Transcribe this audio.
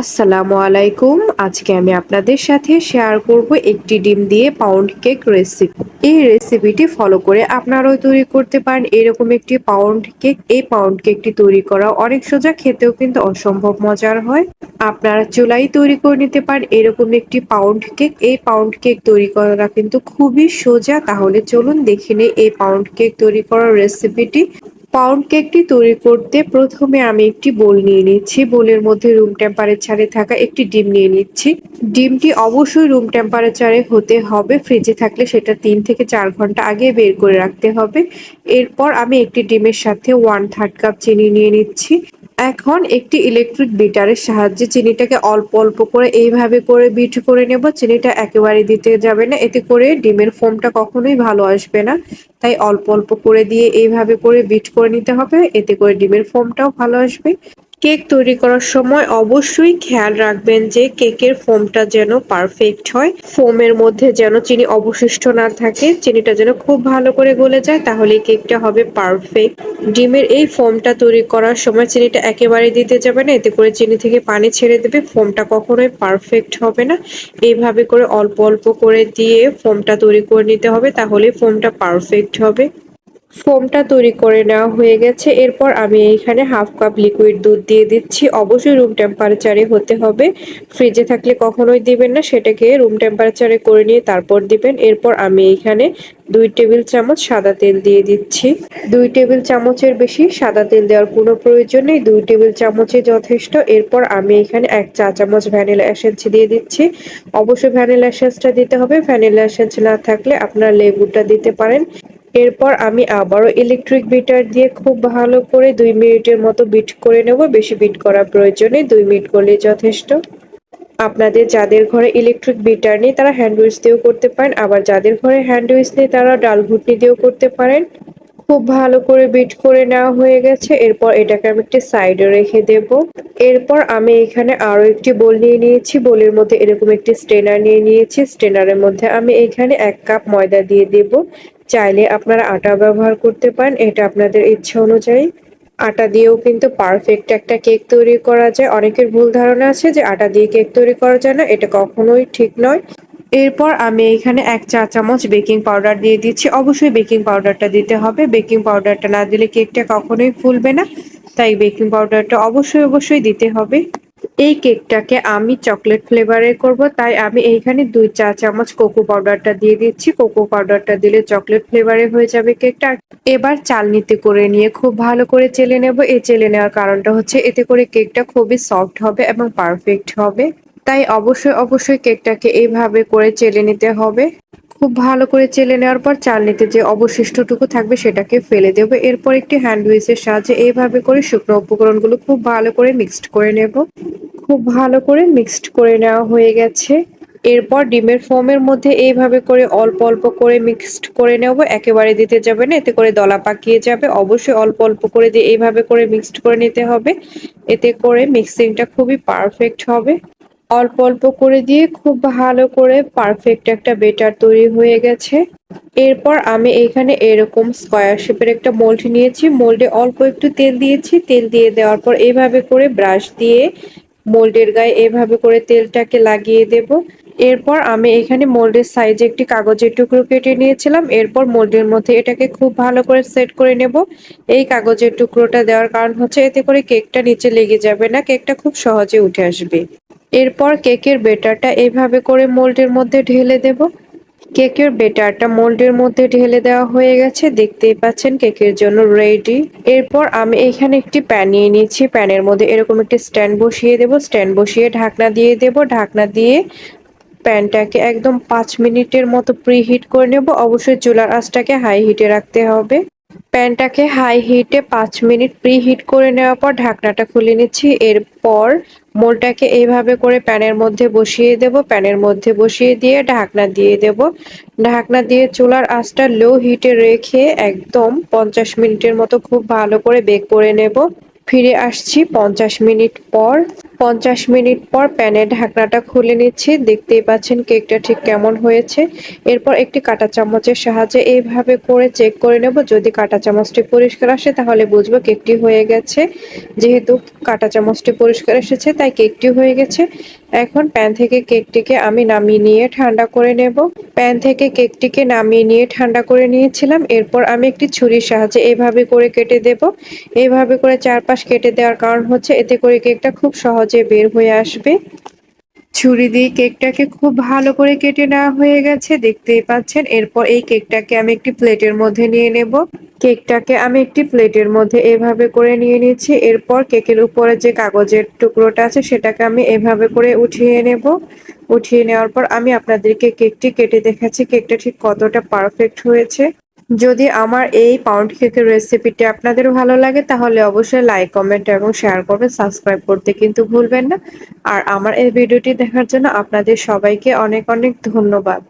আসসালামু আলাইকুম। আজকে আমি আপনাদের সাথে শেয়ার করব একটি ডিম দিয়ে পাউন্ড কেক রেসিপি এই রেসিপিটি ফলো করে আপনারাও তৈরি করতে পারেন। এরকম একটি পাউন্ড কেক এই পাউন্ড কেকটি তৈরি করা অনেক সোজা, খেতেও কিন্তু অসম্ভব মজার হয়। আপনারা চুলাই তৈরি করে নিতে পারেন। এরকম একটি পাউন্ড কেক এই পাউন্ড কেক তৈরি করা কিন্তু খুবই সোজা। তাহলে চলুন দেখে নিই এই পাউন্ড কেক তৈরি করার রেসিপিটি পাউন্ড কেকটি তৈরি করতে প্রথমে আমি একটি বোল নিয়ে নিচ্ছি। বোলের মধ্যে রুম টেম্পারেচারে থাকা একটি ডিম নিয়ে নিচ্ছি। ডিমটি অবশ্যই রুম টেম্পারেচারে হতে হবে। ফ্রিজে থাকলে সেটা তিন থেকে চার ঘণ্টা আগে বের করে রাখতে হবে। এরপর আমি একটি ডিমের সাথে ওয়ান থার্ড কাপ চিনি নিয়ে নিচ্ছি। এখন একটি ইলেকট্রিক বিটারের সাহায্যে চিনিটাকে অল্প অল্প করে এইভাবে করে বিট করে নেব। চিনিটা একেবারে দিতে যাবে না। এতে করে ডিমের ফোমটা কখনোই ভালো আসবে না। তাই অল্প অল্প করে দিয়ে এইভাবে করে বিট করে নিতে হবে। এতে করে ডিমের ফোমটাও ভালো আসবে। কেক তৈরি করার সময় অবশ্যই খেয়াল রাখবেন যে কেকের ফোমটা যেন পারফেক্ট হয়, ফোমের মধ্যে যেন চিনি অবশিষ্ট না থাকে, চিনিটা যেন খুব ভালো করে গলে যায় তাহলে কেকটা হবে পারফেক্ট। ডিমের এই ফোমটা তৈরি করার সময় চিনিটা একেবারে দিতে যাবে না, এতে করে চিনি থেকে পানি ছেড়ে দেবে, ফোমটা কখনোই পারফেক্ট হবে না। এইভাবে করে অল্প অল্প করে দিয়ে ফোমটা তৈরি করে নিতে হবে তাহলে ফোমটা পারফেক্ট হবে। ফোমটা তৈরি করে নেওয়া হয়ে গেছে। এরপর আমি এখানে হাফ কাপ লিকুইড দুধ দিয়ে দিচ্ছি। অবশ্যই রুম টেম্পারেচারে হতে হবে। ফ্রিজে থাকলে কখনোই দিবেন না। সেটাকে রুম টেম্পারেচারে করে নিয়ে তারপর দিবেন। এরপর আমি এখানে দুই টেবিল চামচ সাদা তেল দিয়ে দিচ্ছি। দুই টেবিল চামচের বেশি সাদা তেল দেওয়ার কোনো প্রয়োজন নেই। দুই টেবিল চামচে যথেষ্ট। এরপর আমি এখানে এক চা চামচ ভ্যানিলা এসেন্স দিয়ে দিচ্ছি। অবশ্যই ভ্যানিলা এসেন্সটা দিতে হবে। ভ্যানিলা এসেন্স না থাকলে আপনার লেবুটা দিতে পারেন। এরপর আমি আবারও ইলেকট্রিক বিটার দিয়ে খুব ভালো করে দুই মিনিটের মতো বিট করে নেব। বেশি বিট করার প্রয়োজনে দুই মিনিট করলে যথেষ্ট। আপনাদের যাদের ঘরে ইলেকট্রিক বিটার নেই, তারা হ্যান্ড উইচ দিয়েও করতে পারেন। আবার যাদের ঘরে হ্যান্ড উইচ নেই তারা ডাল ঘুটনি দিয়েও করতে পারেন। খুব ভালো করে বিট করে নেওয়া হয়ে গেছে। এরপর এটাকে আমি একটি সাইডে রেখে দেব। এরপর আমি এখানে আরও একটি বোল নিয়ে নিয়েছি। বোলের মধ্যে এরকম একটি স্ট্রেনার নিয়ে নিয়েছি। স্ট্রেনারের মধ্যে আমি এখানে এক কাপ ময়দা দিয়ে দেব। চাইলে আপনারা আটা ব্যবহার করতে পারেন, এটা আপনাদের ইচ্ছা অনুযায়ী। আটা দিয়েও কিন্তু পারফেক্ট একটা কেক তৈরি করা যায়। অনেকের ভুল ধারণা আছে যে আটা দিয়ে কেক তৈরি করা যায় না, এটা কখনোই ঠিক নয়। এরপর আমি এখানে এক চা চামচ বেকিং পাউডার দিয়ে দিচ্ছি। অবশ্যই বেকিং পাউডারটা দিতে হবে। বেকিং পাউডারটা না দিলে কেকটা কখনোই ফুলবে না। তাই বেকিং পাউডারটা অবশ্যই অবশ্যই দিতে হবে। এই কেকটাকে আমি চকলেট ফ্লেভারের করব। তাই আমি এইখানে দুই চা চামচ কোকো পাউডারটা দিয়ে দিচ্ছি। কোকো পাউডারটা দিলে চকলেট ফ্লেভারে হয়ে যাবে কেকটা। এবার চালনিতে করে নিয়ে খুব ভালো করে চেলে নেব। এই চেলে নেওয়ার কারণটা হচ্ছে এতে করে কেকটা খুবই সফট হবে এবং পারফেক্ট হবে। তাই অবশ্যই অবশ্যই কেকটাকে এইভাবে করে চেলে নিতে হবে। খুব ভালো করে চেলে নেওয়ার পর চালনিতে যে অবশিষ্টটুকু থাকবে সেটাকে ফেলে দেব। এরপর একটি হ্যান্ড উইচের সাহায্যে এইভাবে করে শুকনো উপকরণগুলো খুব ভালো করে মিক্সড করে নেব। খুব ভালো করে মিক্সড করে নেওয়া হয়ে গেছে। এরপর ডিমের ফোমের মধ্যে এইভাবে করে অল্প অল্প করে মিক্সড করে নেব। একেবারে দিতে যাবে না, এতে করে দলা পাকিয়ে যাবে। অবশ্যই অল্প অল্প করে দিয়ে এইভাবে করে মিক্সড করে নিতে হবে। এতে করে মিক্সিংটা খুবই পারফেক্ট হবে। অল্প অল্প করে দিয়ে খুব ভালো করে পারফেক্ট একটা বেটার তৈরি হয়ে গেছে। এরপর আমি এখানে এরকম স্কোয়ার শেপের একটা মোল্ড নিয়েছি। মোল্ডে অল্প একটু তেল দিয়েছি। তেল দিয়ে দেওয়ার পর এভাবে করে ব্রাশ দিয়ে মোল্ডের গায়ে এভাবে করে তেলটাকে লাগিয়ে দেব। এরপর আমি এখানে মোল্ডের সাইজে একটি কাগজের টুকরো কেটে নিয়েছিলাম। এরপর মোল্ডের মধ্যে এটাকে খুব ভালো করে সেট করে নেব। এই কাগজের টুকরোটা দেওয়ার কারণ হচ্ছে এতে করে কেকটা নিচে লেগে যাবে না। কেকটা খুব সহজে উঠে আসবে। এরপর কেকের বেটারটা এইভাবে করে মোল্ডের মধ্যে ঢেলে দেব। কেকের বেটারটা মোল্ডের মধ্যে ঢেলে দেওয়া হয়ে গেছে। দেখতেই পাচ্ছেন কেকের জন্য রেডি এরপর আমি এখানে একটি প্যান নিয়ে নিচ্ছি প্যানের মধ্যে এরকম একটি স্ট্যান্ড বসিয়ে দেব। স্ট্যান্ড বসিয়ে ঢাকনা দিয়ে দেব। ঢাকনা দিয়ে প্যানটাকে একদম পাঁচ মিনিটের মতো প্রিহিট করে নেব। অবশ্যই চুলার আঁচটাকে হাই হিটে রাখতে হবে। প্যানটাকে হাই হিটে পাঁচ মিনিট প্রি হিট করে নেওয়ার পর ঢাকনাটা খুলে নিচ্ছি। এরপর মোলটাকে এইভাবে করে প্যানের মধ্যে বসিয়ে দেব। প্যানের মধ্যে বসিয়ে দিয়ে ঢাকনা দিয়ে দেব। ঢাকনা দিয়ে চুলার আঁচটা লো হিটে রেখে একদম পঞ্চাশ মিনিটের মতো খুব ভালো করে বেক করে নেব। ফিরে আসছি পঞ্চাশ মিনিট পর। পঞ্চাশ মিনিট পর প্যানের ঢাকনাটা খুলে নিচ্ছি। দেখতেই পাচ্ছেন কেকটা ঠিক কেমন হয়েছে। এরপর একটি কাঁটা চামচের সাহায্যে এইভাবে করে চেক করে নেব। যদি কাঁটা চামচটি পরিষ্কার আসে তাহলে বুঝব কেকটি হয়ে গেছে। যেহেতু কাঁটা চামচটি পরিষ্কার এসেছে, তাই কেকটি হয়ে গেছে। এখন প্যান থেকে কেকটিকে আমি নামিয়ে নিয়ে ঠান্ডা করে নেব। প্যান থেকে কেকটিকে নামিয়ে নিয়ে ঠান্ডা করে নিয়েছিলাম। এরপর আমি একটি ছুরির সাহায্যে এভাবে করে কেটে দেব। এভাবে করে চারপাশ কেটে দেওয়ার কারণ হচ্ছে এতে করে কেকটা খুব সহজে বের হয়ে আসবে। ছুরি দিয়ে কেকটাকে খুব ভালো করে কেটে নেওয়া হয়ে গেছে, দেখতেই পাচ্ছেন। এরপর এই কেকটাকে আমি একটি প্লেটের মধ্যে নিয়ে নেব। কেকটাকে আমি একটি প্লেটের মধ্যে এভাবে করে নিয়ে নিচ্ছি। এরপর কেকের উপরে যে কাগজের টুকরোটা আছে, সেটাকে আমি এভাবে করে উঠিয়ে নেব। উঠিয়ে নেওয়ার পর আমি আপনাদেরকে কেকটি কেটে দেখাচ্ছি। কেকটা ঠিক কতটা পারফেক্ট হয়েছে। যদি আমার এই পাউন্ড কেকের রেসিপিটি আপনাদের ভালো লাগে, তাহলে অবশ্যই লাইক কমেন্ট এবং শেয়ার করবেন। সাবস্ক্রাইব করতে কিন্তু ভুলবেন না। আর আমার এই ভিডিওটি দেখার জন্য আপনাদের সবাইকে অনেক অনেক ধন্যবাদ।